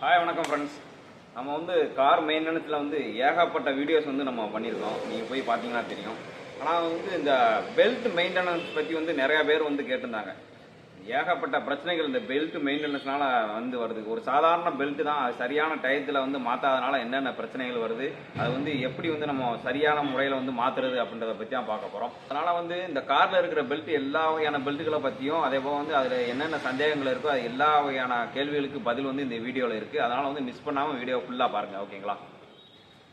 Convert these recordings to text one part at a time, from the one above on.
Hi வணக்கம் friends நம்ம வந்து கார் மெயின்டெனன்ஸில் வந்து ஏகப்பட்ட வீடியோஸ் வந்து நம்ம பண்ணியிருக்கோம். நீங்கள் போய் பார்த்தீங்கன்னா தெரியும். ஆனால் வந்து இந்த பெல்ட் மெயின்டெனன்ஸ் பற்றி வந்து நிறையா பேர் வந்து கேட்டிருந்தாங்க. ஏகப்பட்ட பிரச்சனைகள் இந்த பெல்ட் மெயின்டெனன்ஸ்னால வந்து வருது. ஒரு சாதாரண பெல்ட் தான். அது சரியான டயத்தில் வந்து மாற்றாதனால என்னென்ன பிரச்சனைகள் வருது அது வந்து எப்படி வந்து நம்ம சரியான முறையில் வந்து மாற்றுறது அப்படின்றத பற்றி தான் பார்க்க போகிறோம் அதனால் வந்து இந்த காரில் இருக்கிற பெல்ட் எல்லா வகையான பெல்ட்டுகளை பற்றியும் அதே போல் வந்து அதில் என்னென்ன சந்தேகங்கள் இருக்கோ அது எல்லா வகையான கேள்விகளுக்கு பதில் வந்து இந்த வீடியோவில் இருக்குது அதனால் வந்து மிஸ் பண்ணாமல் வீடியோ ஃபுல்லாக பாருங்கள் ஓகேங்களா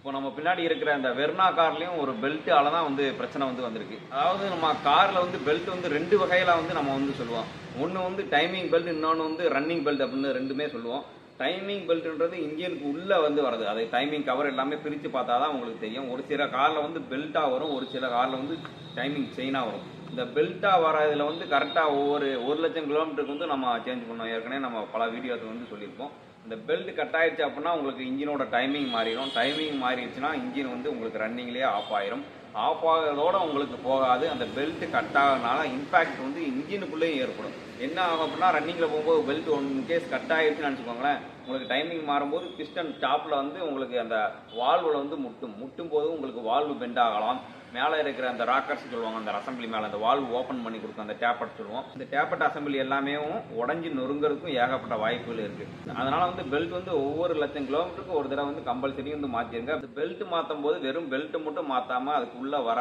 இப்போ நம்ம பின்னாடி இருக்கிற அந்த வெர்னா கார்லேயும் ஒரு பெல்ட்டால தான் வந்து பிரச்சனை வந்து வந்திருக்கு. அதாவது நம்ம காரில் வந்து பெல்ட் வந்து ரெண்டு வகையில வந்து நம்ம வந்து சொல்லுவோம். ஒன்று வந்து டைமிங் பெல்ட் இன்னொன்று வந்து ரன்னிங் பெல்ட் அப்படின்னு ரெண்டுமே சொல்லுவோம். டைமிங் பெல்ட்ன்றது இன்ஜினுக்கு உள்ளே வந்து வருது. அது டைமிங் கவர் எல்லாமே பிரித்து பார்த்தா தான் உங்களுக்கு தெரியும். ஒரு சில காரில் வந்து பெல்ட்டாக வரும் ஒரு சில காரில் வந்து டைமிங் செயினாக வரும். இந்த பெல்ட்டாக வர இதில் வந்து கரெக்டாக ஒவ்வொரு ஒரு லட்சம் கிலோமீட்டருக்கு வந்து நம்ம சேஞ்ச் பண்ணோம். ஏற்கனவே நம்ம பல வீடியோஸ் வந்து சொல்லியிருப்போம். இந்த பெல்ட் கட் ஆயிடுச்சு அப்படின்னா உங்களுக்கு இன்ஜினோட டைமிங் மாறிடும். டைமிங் மாறிடுச்சுன்னா இன்ஜின் வந்து உங்களுக்கு ரன்னிங்லேயே ஆஃப் ஆயிரும். ஆஃப் ஆகிறதோட உங்களுக்கு போகாது. அந்த பெல்ட் கட் ஆகிறதுனால இம்பேக்ட் வந்து இன்ஜினுக்குள்ளேயும் ஏற்படும். என்ன ஆகும் அப்படின்னா ரன்னிங்கில் போகும்போது பெல்ட் ஒன் கேஸ் கட் ஆகிடுச்சுன்னு நினச்சிக்கோங்களேன். உங்களுக்கு டைமிங் மாறும்போது பிஸ்டன் டாப்பில் வந்து உங்களுக்கு அந்த வால்வில் வந்து முட்டும். முட்டும் போது உங்களுக்கு வால்வு பெண்ட் ஆகலாம். மேலே இருக்கிற அந்த ராக்கர்ஸ் சொல்லுவாங்க அந்த அசம்பிளி மேலே அந்த வால்வு ஓப்பன் பண்ணி கொடுக்கும் அந்த டேப்பட் சொல்லுவோம். இந்த டேப்பட் அசம்பிளி எல்லாமே உடஞ்சி நொறுங்கிறதுக்கும் ஏகப்பட்ட வாய்ப்புகள் இருக்கு. அதனால வந்து பெல்ட் வந்து ஒவ்வொரு லட்சம் கிலோமீட்டருக்கு ஒரு தடவை வந்து கம்பல்சரி வந்து மாற்றிருங்க அந்த பெல்ட் மாற்றும் போது வெறும் பெல்ட் மட்டும் மாற்றாம உள்ளே வர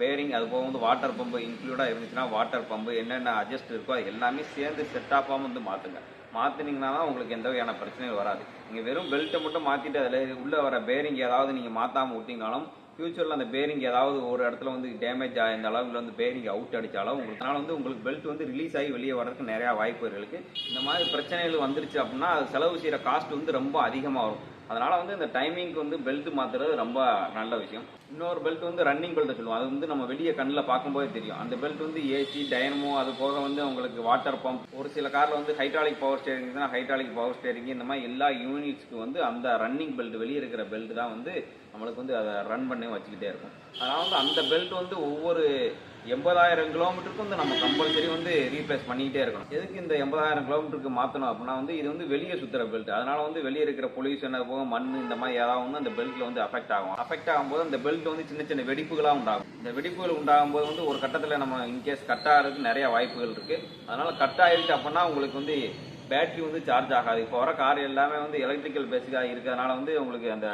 பேரிங் அது போக வந்து வாட்டர் பம்பு இன்க்ளூடாக இருந்துச்சுன்னா வாட்டர் பம்பு என்னென்ன அட்ஜஸ்ட் இருக்கோ அது எல்லாமே சேர்ந்து செட் ஆஃபாக வந்து மாற்றுங்க மாற்றினீங்கன்னா தான் உங்களுக்கு எந்த வகையான பிரச்சனையும் வராது. நீங்கள் வெறும் பெல்ட்டை மட்டும் மாற்றிட்டு அதில் உள்ளே வர பேரிங் ஏதாவது நீங்கள் மாற்றாமல் விட்டீங்கனாலும் ஃப்யூச்சரில் அந்த பேரிங் ஏதாவது ஒரு இடத்துல வந்து டேமேஜ் ஆயிருந்த இல்லை வந்து பேரிங் அவுட் அடித்தாலும் உங்களுக்கு அதனால் வந்து உங்களுக்கு பெல்ட் வந்து ரிலீஸ் ஆகி வெளியே வரதுக்கு நிறையா வாய்ப்புகள் இருக்குது இந்த மாதிரி பிரச்சனைகள் வந்துருச்சு அப்படின்னா அது செலவு செய்கிற காஸ்ட் வந்து ரொம்ப அதிகமாக வரும். அதனால் வந்து இந்த டைமிங்க்கு வந்து பெல்ட் மாற்றுறது ரொம்ப நல்ல விஷயம். இன்னொரு பெல்ட் வந்து ரன்னிங் பெல்ட் சொல்லுவோம். அது வந்து நம்ம வெளியே கண்ணில் பார்க்கும்போதே தெரியும். அந்த பெல்ட் வந்து ஏசி டைனமோ அது போக வந்து உங்களுக்கு வாட்டர் பம்ப் ஒரு சில காரில் வந்து ஹைட்ராலிக் பவர் ஸ்டேரிங் தான் ஹைட்ராலிக் பவர் ஸ்டேரிங் இந்த மாதிரி எல்லா யூனிட்ஸ்க்கு வந்து அந்த ரன்னிங் பெல்ட் வெளியே இருக்கிற பெல்ட் தான் வந்து நம்மளுக்கு வந்து அதை ரன் பண்ணி வச்சுக்கிட்டே இருக்கும். அதனால் வந்து அந்த பெல்ட் வந்து ஒவ்வொரு எண்பதாயிரம் கிலோமீட்டருக்கு வந்து நம்ம கம்பல்சரி வந்து ரீப்ளேஸ் பண்ணிக்கிட்டே இருக்கணும். எதுக்கு இந்த எண்பதாயிரம் கிலோமீட்டருக்கு மாற்றணும் அப்படின்னா வந்து இது வந்து வெளியே சுற்றுற பெல்ட் அதனால வந்து வெளியே இருக்கிற பொல்யூஷன் போக மண் இந்த மாதிரி ஏதாவது வந்து அந்த பெல்ட்டில் வந்து அஃபெக்ட் ஆகும். அஃபெக்ட் ஆகும்போது அந்த பெல்ட் வந்து சின்ன சின்ன வெடிப்புகளாக உண்டாகும். இந்த வெடிப்புகள் உண்டாகும் போது வந்து ஒரு கட்டத்தில் நம்ம இன்கேஸ் கட் ஆகிறதுக்கு நிறைய வாய்ப்புகள் இருக்கு. அதனால கட் ஆகிடுச்சு அப்படின்னா உங்களுக்கு வந்து பேட்டரி வந்து சார்ஜ் ஆகாது. இப்போ வர கார் எல்லாமே வந்து எலக்ட்ரிக்கல் பேஸிக்காக இருக்கிறதுனால வந்து உங்களுக்கு அந்த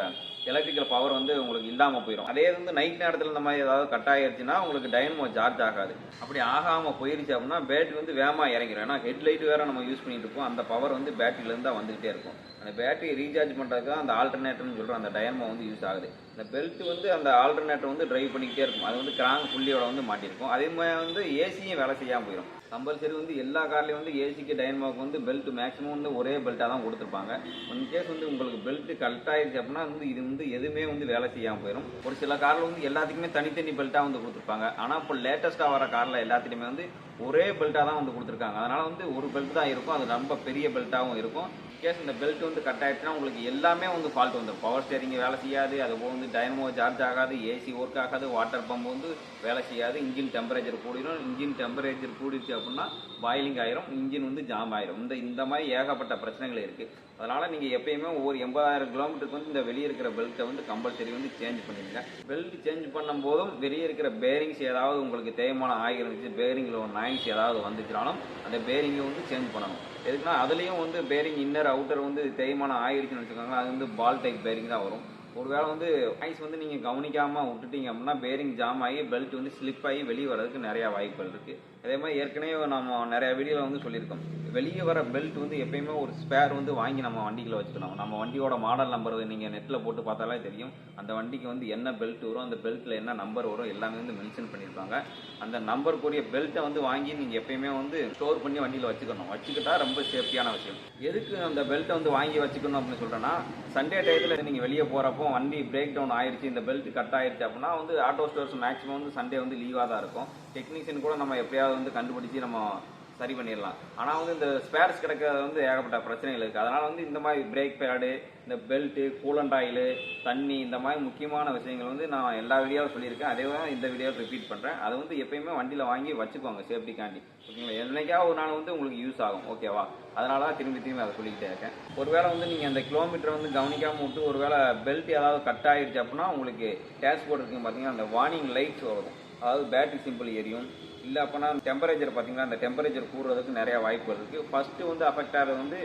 எலக்ட்ரிக்கல் பவர் வந்து உங்களுக்கு இல்லாமல் போயிடும் அதே வந்து நைட் நேரத்தில் இந்த மாதிரி ஏதாவது கட் ஆகிருச்சுன்னா உங்களுக்கு டைனமோ சார்ஜ் ஆகாது. அப்படி ஆகாமல் போயிருச்சு அப்படின்னா பேட்டரி வந்து வேகமாக இறங்கிடும் ஏன்னா ஹெட்லைட் வேறு நம்ம யூஸ் பண்ணிட்டு இருப்போம் அந்த பவர் வந்து பேட்டரியிலேருந்து தான் வந்துகிட்டே இருக்கும். அந்த பேட்டரி ரீசார்ஜ் பண்ணுறதுக்கு அந்த ஆல்டர்னேட்டர்னு சொல்கிற அந்த டைனமோ வந்து யூஸ் ஆகுது. இந்த பெல்ட் வந்து அந்த ஆல்டர்னேட்டர் வந்து ட்ரைவ் பண்ணிக்கிட்டே இருக்கும். அது வந்து கிராங் புள்ளியோட வந்து மாட்டிருக்கும். அதே மாதிரி வந்து ஏசியும் வேலை செய்யாமல் போயிடும் கம்பல்சரி வந்து எல்லா கார்லையும் வந்து ஏசிக்கு டைனமோக்கு வந்து பெல்ட் மேக்ஸிமம் வந்து ஒரே பெல்ட்டாக தான் கொடுத்துருப்பாங்க. ஒன் கேஸ் வந்து உங்களுக்கு பெல்ட் கரெக்ட் ஆயிடுச்சு அப்படின்னா வந்து இது வந்து எதுவுமே வந்து வேலை செய்யாமல் போயிடும் ஒரு சில காரில் வந்து எல்லாத்துக்குமே தனித்தனி பெல்ட்டாக வந்து கொடுத்துருப்பாங்க. ஆனால் இப்போ லேட்டஸ்ட்டாக வர காரில் எல்லாத்துலேயுமே வந்து ஒரே பெல்ட்டாக தான் வந்து கொடுத்துருக்காங்க. அதனால் வந்து ஒரு பெல்ட் தான் இருக்கும். அது ரொம்ப பெரிய பெல்ட்டாகவும் இருக்கும். கேஸ் இந்த பெல்ட் வந்து கட் ஆயிடுச்சுன்னா உங்களுக்கு எல்லாமே வந்து ஃபால்ட் வந்துடும் பவர் ஸ்டேரிங் வேலை செய்யாது அது போக வந்து டைனமோ சார்ஜ் ஆகாது ஏசி ஒர்க் ஆகாது வாட்டர் பம்ப் வந்து வேலை செய்யாது இன்ஜின் டெம்பரேச்சர் கூடிடும் இன்ஜின் டெம்பரேச்சர் கூடிடுச்சு அப்படின்னா பாயிலிங் ஆயிரும் இன்ஜின் வந்து ஜாம் ஆயிரும். இந்த இந்த மாதிரி ஏகப்பட்ட பிரச்சனைகள் இருக்குது அதனால் நீங்கள் எப்பயுமே ஒவ்வொரு எண்பதாயிரம் கிலோமீட்டருக்கு வந்து இந்த வெளியே இருக்கிற பெல்ட்டை வந்து கம்பல்சரி வந்து சேஞ்ச் பண்ணிடுங்க. பெல்ட் சேஞ்ச் பண்ணும்போதும் வெளியே இருக்கிற பேரிங்ஸ் ஏதாவது உங்களுக்கு தேய்மானம் ஆகிருந்துச்சு பேரிங்கில் ஒரு நாயின்ஸ் ஏதாவது வந்துச்சுனாலும் அந்த பேரிங்கை வந்து சேஞ்ச் பண்ணணும். எதுக்குன்னா அதுலேயும் வந்து பேரிங் இன்னர் அவுட்டர் வந்து தேய்மானம் ஆகிடுச்சுன்னு வச்சுக்கோங்களேன் அது வந்து பால் டைப் பேரிங் தான் வரும். ஒருவேளை வந்து ஐஸ் வந்து நீங்கள் கவனிக்காமல் விட்டுட்டீங்க அப்படின்னா பேரிங் ஜாம் ஆகி பெல்ட் வந்து ஸ்லிப் ஆகி வெளியே வர்றதுக்கு நிறையா வாய்ப்புகள் இருக்குது அதே மாதிரி ஏற்கனவே நம்ம நிறையா வீடியோவில் வந்து சொல்லியிருக்கோம். வெளியே வர பெல்ட் வந்து எப்பயுமே ஒரு ஸ்பேர் வந்து வாங்கி நம்ம வண்டிக்குள்ள வச்சுக்கணும் நம்ம வண்டியோட மாடல் நம்பர் நீங்கள் நெட்டில் போட்டு பார்த்தாலே தெரியும். அந்த வண்டிக்கு வந்து என்ன பெல்ட் வரும் அந்த பெல்ட்டில் என்ன நம்பர் வரும் எல்லாமே வந்து மென்ஷன் பண்ணியிருப்பாங்க அந்த நம்பருக்குரிய பெல்ட்டை வந்து வாங்கி நீங்கள் எப்பயுமே வந்து ஸ்டோர் பண்ணி வண்டியில் வச்சுக்கணும். வச்சுக்கிட்டா ரொம்ப சேஃப்டியான விஷயம். எதுக்கு அந்த பெல்ட்டை வந்து வாங்கி வச்சுக்கணும் அப்படின்னு சொல்கிறேன்னா சண்டே டயத்தில் நீங்கள் வெளியே போகிறப்போ வண்டி பிரேக் டவுன் ஆயிடுச்சு இந்த பெல்ட் கட் ஆயிடுச்சு அப்படின்னா வந்து ஆட்டோ ஸ்டோர்ஸ் மேக்ஸிமம் வந்து சண்டே வந்து லீவாக தான் இருக்கும். டெக்னீஷியன் கூட நம்ம எப்படியாவது வந்து கண்டுபிடிச்சி நம்ம சரி பண்ணிடலாம். ஆனால் வந்து இந்த ஸ்பேர்ஸ் கிடைக்கிறது வந்து ஏகப்பட்ட பிரச்சனைகள் இருக்குது அதனால் வந்து இந்த மாதிரி பிரேக் பேடு இந்த பெல்ட்டு கூலண்ட் ஆயிலு தண்ணி இந்த மாதிரி முக்கியமான விஷயங்கள் வந்து நான் எல்லா வீடியோவும் சொல்லியிருக்கேன். அதே தான் இந்த வீடியோவில் ரிப்பீட் பண்ணுறேன் அதை வந்து எப்பயுமே வண்டியில் வாங்கி வச்சுக்கோங்க சேஃப்டிக்காண்டி ஓகேங்களா? என்னைக்கா ஒரு நாள் வந்து உங்களுக்கு யூஸ் ஆகும். ஓகேவா அதனால தான் திரும்பி திரும்பி அதை சொல்லிக்கிட்டே இருக்கேன். ஒருவேளை வந்து நீங்கள் அந்த கிலோமீட்டர் வந்து கவனிக்காமல் விட்டு ஒருவேளை பெல்ட் ஏதாவது கட் ஆகிடுச்சு அப்படின்னா உங்களுக்கு டேஷ்போர்ட் இருக்குங்க பார்த்தீங்கன்னா அந்த வார்னிங் லைட்ஸ் வரும். அதாவது பேட்டரி சிம்பிள் எரியும். இல்லை அப்போனா டெம்பரேச்சர் பார்த்தீங்கன்னா அந்த டெம்பரேச்சர் கூடுறதுக்கு நிறைய வாய்ப்புகள் இருக்குது ஃபஸ்ட்டு வந்து அஃபெக்ட் ஆகிறது வந்து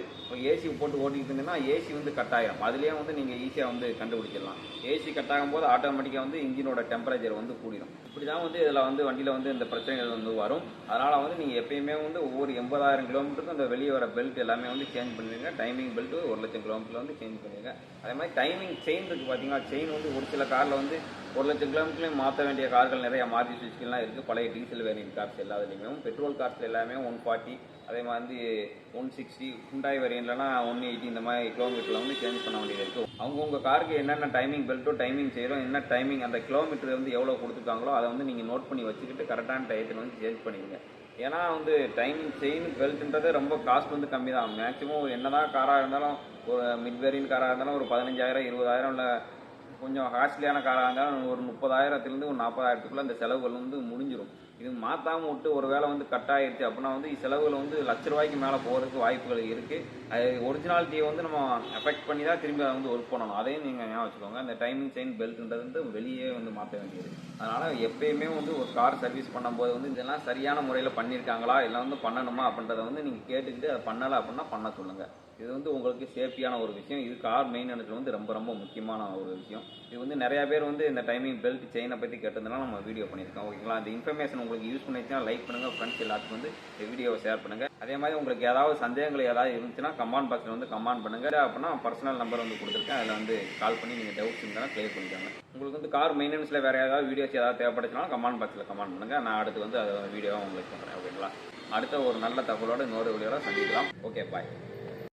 ஏசி போட்டு ஓட்டிக்கிட்டு இருந்தீங்கன்னா ஏசி வந்து கட் ஆகிடும் அதுலேயே வந்து நீங்கள் ஈஸியாக வந்து கண்டுபிடிச்சிடலாம். ஏசி கட் ஆகும்போது ஆட்டோமேட்டிக்காக வந்து இன்ஜினோட டெம்பரேச்சர் வந்து கூடிடும் இப்படி தான் வந்து இதில் வந்து வண்டியில் வந்து இந்த பிரச்சனைகள் வந்து வரும். அதனால் வந்து நீங்கள் எப்பயுமே வந்து ஒவ்வொரு எண்பதாயிரம் கிலோமீட்டருக்கு அந்த வெளியே வர பெல்ட் எல்லாமே வந்து சேஞ்ச் பண்ணிடுங்க. டைமிங் பெல்ட் ஒரு லட்சம் கிலோமீட்டரில் வந்து சேஞ்ச் பண்ணிடுங்க. அதே மாதிரி டைமிங் செயின் இருக்குது பார்த்தீங்கன்னா செயின் வந்து ஒரு சில காரில் வந்து ஒரு லட்சம் கிலோமீட்டர்லையும் மாற்ற வேண்டிய கார்கள் நிறைய மாருதி சுசுக்கிலாம் இருக்குது பழைய டீசல் வேரியன்ட் கார்ஸ் எல்லாத்துலேயுமே பெட்ரோல் கார்ஸ் எல்லாமே ஒன் ஃபார்ட்டி அதே மாதிரி ஒன் சிக்ஸ்டி ஹுண்டாய் வேரியன்ட்லனா ஒன் எயிட்டி இந்த மாதிரி கிலோமீட்டரில் வந்து சேஞ்ச் பண்ண வேண்டியது இருக்குது அவங்கவுங்க காருக்கு என்னென்ன டைமிங் பெல்ட்டோ டைமிங் செய்கிறோம் என்ன டைமிங் அந்த கிலோமீட்டர் வந்து எவ்வளோ கொடுத்துருக்காங்களோ அதை வந்து நீங்கள் நோட் பண்ணி வச்சுக்கிட்டு கரெக்டான டயத்தில் வந்து சேஞ்ச் பண்ணிடுங்க ஏன்னா வந்து டைமிங் செயின் பெல்ட்ன்றது ரொம்ப காஸ்ட் வந்து கம்மி தான் மேக்ஸிமம் என்னதான் காராக இருந்தாலும் ஒரு மிட் வேரியன்ட் காராக இருந்தாலும் ஒரு பதினஞ்சாயிரம் இருபதாயிரம் இல்லை கொஞ்சம் காஸ்ட்லியான காராக இருந்தாலும் ஒரு முப்பதாயிரத்துலேருந்து ஒரு நாற்பதாயிரத்துக்குள்ளே அந்த செலவுகள் வந்து முடிஞ்சிடும் இது மாற்றாமல் விட்டு ஒரு வேளை வந்து கட் ஆகிடுச்சு அப்படின்னா வந்து செலவுகள் வந்து லட்ச ரூபாய்க்கு மேலே போகிறதுக்கு வாய்ப்புகள் இருக்குது அது ஒரிஜினாலிட்டியை வந்து நம்ம எஃபெக்ட் பண்ணி தான் திரும்பி அதை வந்து ஒர்க் பண்ணணும். அதையும் நீங்கள் ஞாபகம் வச்சுக்கோங்க. அந்த டைமிங் செயின் பெல்ட்ன்றது வந்து வெளியே வந்து மாற்ற வேண்டியது. அதனால் எப்பயுமே வந்து ஒரு கார் சர்வீஸ் பண்ணும்போது வந்து இதெல்லாம் சரியான முறையில் பண்ணியிருக்காங்களா இல்லை வந்து பண்ணணுமா? அப்படின்றத வந்து நீங்கள் கேட்டுக்கிட்டு அதை பண்ணலை அப்படின்னா பண்ண சொல்லுங்கள் இது வந்து உங்களுக்கு சேஃப்டியான ஒரு விஷயம். இது கார் மெயின்டெனன்ஸில் வந்து ரொம்ப ரொம்ப முக்கியமான ஒரு விஷயம். இது வந்து நிறைய பேர் வந்து இந்த டைமிங் பெல்ட் செயினை பற்றி கேட்டதுனால நம்ம வீடியோ பண்ணியிருக்கோம். ஓகேங்களா அந்த இன்ஃபர்மேஷன் உங்களுக்கு யூஸ் பண்ணிச்சுன்னா லைக் பண்ணுங்கள் ஃப்ரெண்ட்ஸ் எல்லாத்துக்கும் வந்து இந்த வீடியோவை ஷேர் பண்ணுங்கள் அதே மாதிரி உங்களுக்கு ஏதாவது சந்தேகங்கள் ஏதாவது இருந்துச்சுன்னா கமெண்ட் பாக்ஸில் வந்து கமெண்ட் பண்ணுங்கள் அப்படின்னா பர்சனல் நம்பர் வந்து கொடுத்துருக்கேன். அதில் வந்து கால் பண்ணி நீங்கள் டவுட்ஸ் இருந்தாலும் கிளியர் பண்ணிக்காங்க. உங்களுக்கு வந்து கார் மெயின்டெனன்ஸில் வேறு ஏதாவது வீடியோஸ் ஏதாவது தேவைப்பட்டுச்சுன்னா கமெண்ட் பாக்ஸில் கமெண்ட் பண்ணுங்கள் நான் அடுத்து வந்து அதை வீடியோவை உங்களுக்கு பண்ணுறேன் ஓகேங்களா அடுத்த ஒரு நல்ல தகவலோட இன்னொரு வீடியோவில் சந்திக்கலாம். Okay bye